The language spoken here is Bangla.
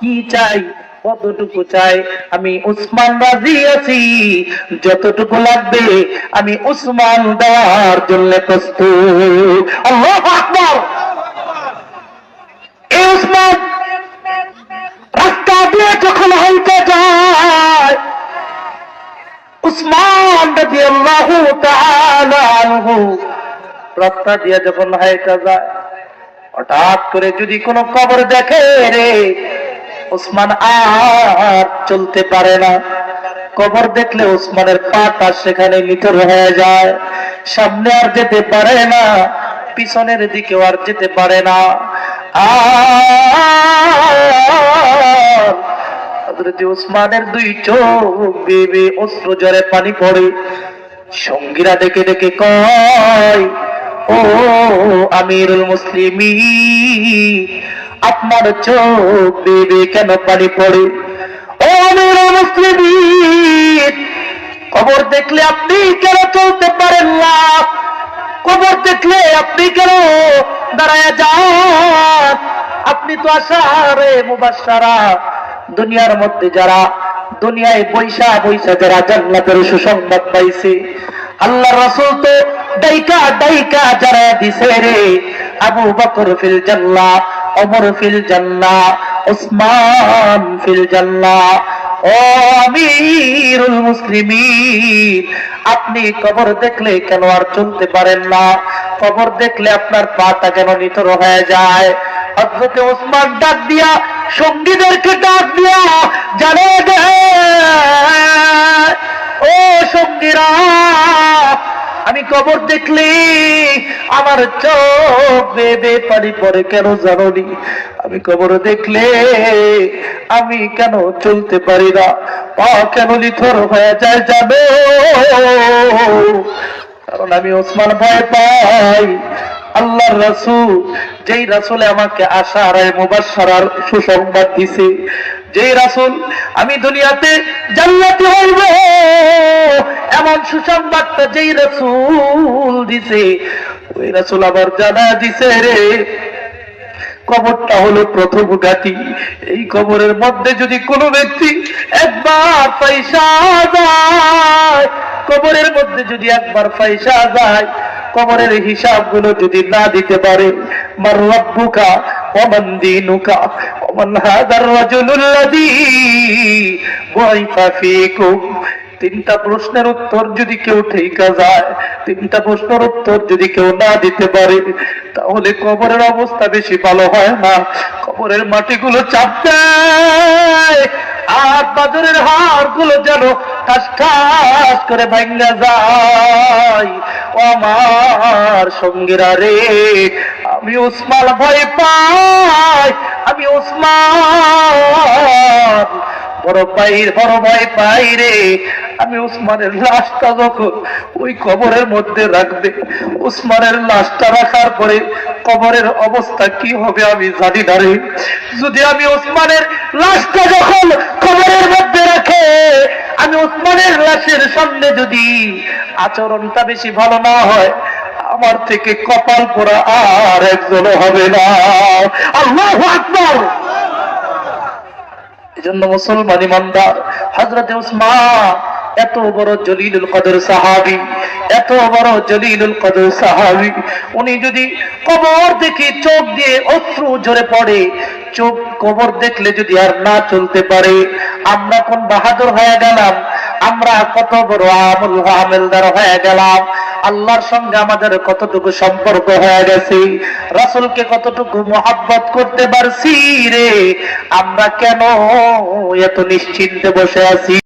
কি চাই, কতটুকু চাই? আমি উসমান রাজি আছি, যতটুকু লাগবে আমি উসমান দেওয়ার জন্য প্রস্তুত। আল্লাহ রাস্তা দিয়ে যখন হাইতে যায়, উসমান তাআলা আনহু রাস্তা দিয়ে যখন হাইতে যায় হঠাৎ করে যদি কোনো কবর দেখে রে, ওসমান আর চলতে পারে না। কবর দেখলে ওসমানের পাটা সেখানে নিতর হয়ে যায়। সামনে আর যেতে পারে না, পিছনের দিকেও আর যেতে পারে না। আর হযরতে ওসমানের দুই চোখ বেবে অস্ত্র জরে পানি পড়ে, সঙ্গীরা ডেকে ডেকে কয় ও আমিরুল মুসলিমিন, আপনার চোখ বেবে কেন পানি পড়ে? ও আমিরুল মুসলিমিন খবর দেখলে আপনি কেন চলতে পারেন না? কবর দেখলে আপনি কেন দাঁড়ায় যান? আপনি তো আসারে মুবাসারা দুনিয়ার মধ্যে যারা, দুনিয়ায় বৈশা বৈশা যারা জান্নাতের সুসংবাদ পাইছে। আল্লাহ রাসূল তো ডাইকা ডাইকা যারা দিছে রে। আবু বকর ফিল জান্নাহ, ওমর ফিল জান্নাহ উসমান ফিল জান্নাহ। ও আমিরুল মুসলিমিন, আপনি কবর দেখলে কেন আর চলতে পারেন না? কবর দেখলে আপনার পাটা কেন নিতর হয়ে যায়। হজরতে ওসমান ডাক দিয়া, সঙ্গীদেরকে ডাক দিয়া জানে ও সঙ্গীরা আমি কবর দেখলে, আমার চোখ বেবে পানি পরে কেন জানি আমি কবর দেখলে, আমি কেন চলতে পারি না? পা কেন নিথর হয়ে যায় জানো? কারণ আমি ওসমান ভয় পাই। আল্লাহর রাসূল, যেই রাসূলে আমাকে আশার মুবাশশারার সুসংবাদ দিছে যেই রাসূল, আমি দুনিয়াতে জান্নাতি হইব। এমন সুসংবাদটা যেই রাসূল দিছে, ওই রাসূল আবার জানা দিছে রে। কবরটা হলো প্রথম ঘাটি। এই কবরের মধ্যে যদি কোনো ব্যক্তি একবার পয়সা যায়, কবরের মধ্যে যদি একবার পয়সা যায়, কবরের হিসাবগুলো যদি না দিতে পারে, মার রব্বুকা ওমান দিনুকা ওমান হাদার রাজুলুল্লাযী বুইফা ফীকুম তিনটা প্রশ্নের উত্তর যদি কেউ ঠিকা যায়, তিনটা প্রশ্নের উত্তর যদি কেউ না দিতে পারে, তাহলে কবরের অবস্থা বেশি ভালো হয় না। কবরের মাটিগুলো চাপ আর বাজারের হাড়গুলো যেন ঠাস ঠাস করে ভাঙ্গা যায়। আমার সঙ্গীরা রে, আমি উসমান ভয় পাই, আমি উসমান বড় ভাই বড় ভাই পাই রে। আমি উসমানের লাশটা যখন ওই কবরের মধ্যে রাখবে, উসমানের লাশটা রাখার পরে কবরের অবস্থা কি হবে আমি জানি না রে। যদি আমি উসমানের লাশটা যখন কবরের মধ্যে রাখে আমি উসমানের লাশের সামনে যদি আচরণটা বেশি ভালো না হয়, আমার থেকে কপাল পোড়া আর একজন হবে না। আল্লাহ আকবর! এজন্য মুসলমান ইমানদার হজরতে উসমান, এত বড় জলিলুল কদর সাহাবি, এত বড় জলিলুল কদর সাহাবি, উনি যদি কবর দেখে চোখ দিয়ে অশ্রু ঝরে পড়ে, চোখ কবর দেখলে যদি আর না চলতে পারে আমরা কোন বাহাদুর হয়ে গেলাম। আমরা কত বড় আমল আমেলদার হয়ে গেলাম। আল্লাহর সঙ্গে আমাদের কতটুকু সম্পর্ক হয়ে গেছে? রাসুলকে কতটুকু মোহাব্বত করতে পারছি রে? আমরা কেন এত নিশ্চিন্তে বসে আছি?